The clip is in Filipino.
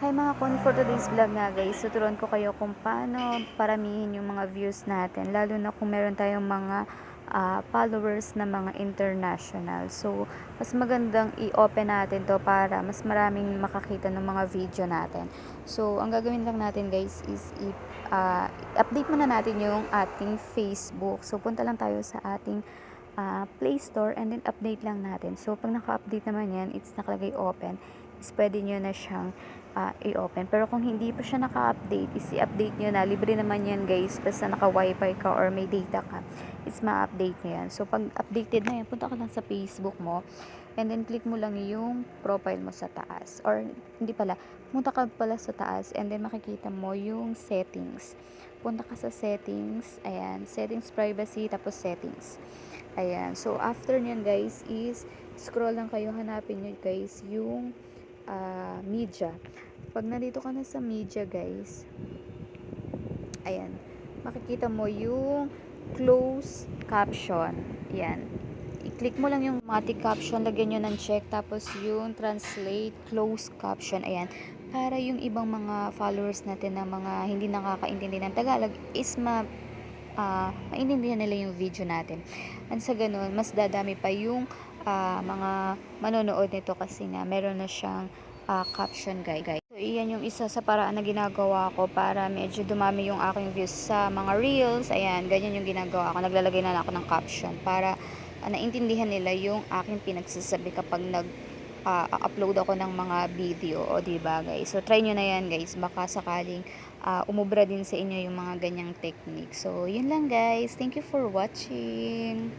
Hi mga kon, for today's vlog nga guys, tuturuan ko kayo kung paano paramihin yung mga views natin, lalo na kung meron tayong mga ah, followers na mga international. So, mas magandang i-open natin to para mas maraming makakita ng mga video natin. So, ang gagawin lang natin guys is i- ah, update muna natin yung ating Facebook. So, punta lang tayo sa ating ah, Play Store and then update lang natin. So, pag naka-update naman yan, it's nakalagay open, is pwede nyo na siyang ah, i-open. Pero kung hindi pa siya naka-update, is i-update nyo na. Libre naman yan guys, basta naka-wifi ka or may data ka, is ma-update nyo yan. So, pag updated na yan, punta ka lang sa Facebook mo, and then click mo lang yung profile mo sa taas. Or, hindi pala, punta ka pala sa taas, and then makikita mo yung settings. Punta ka sa settings, ayan, settings privacy, tapos settings. Ayan, so after nyan guys is, scroll lang kayo, hanapin nyo guys yung ah, media. Pag nandito ka na sa media guys, ayan, makikita mo yung close caption. Ayan. I-click mo lang yung automatic caption, lagyan nyo ng check, tapos yung translate close caption. Ayan. Para yung ibang mga followers natin na mga hindi nakakaintindi ng Tagalog is ma ah, maintindihan nila yung video natin. At sa ganun, mas dadami pa yung ah, mga manonood nito kasi nga meron na siyang ah, caption guide. So, iyan yung isa sa paraan na ginagawa ko para medyo dumami yung aking views sa mga reels. Ayan, ganyan yung ginagawa ko. Naglalagay na ako ng caption para ah, naintindihan nila yung aking pinagsasabi kapag nag ah, upload ako ng mga video o di ba guys so try nyo na yan guys baka sakaling ah, umubra din sa inyo yung mga ganyang technique so yun lang guys thank you for watching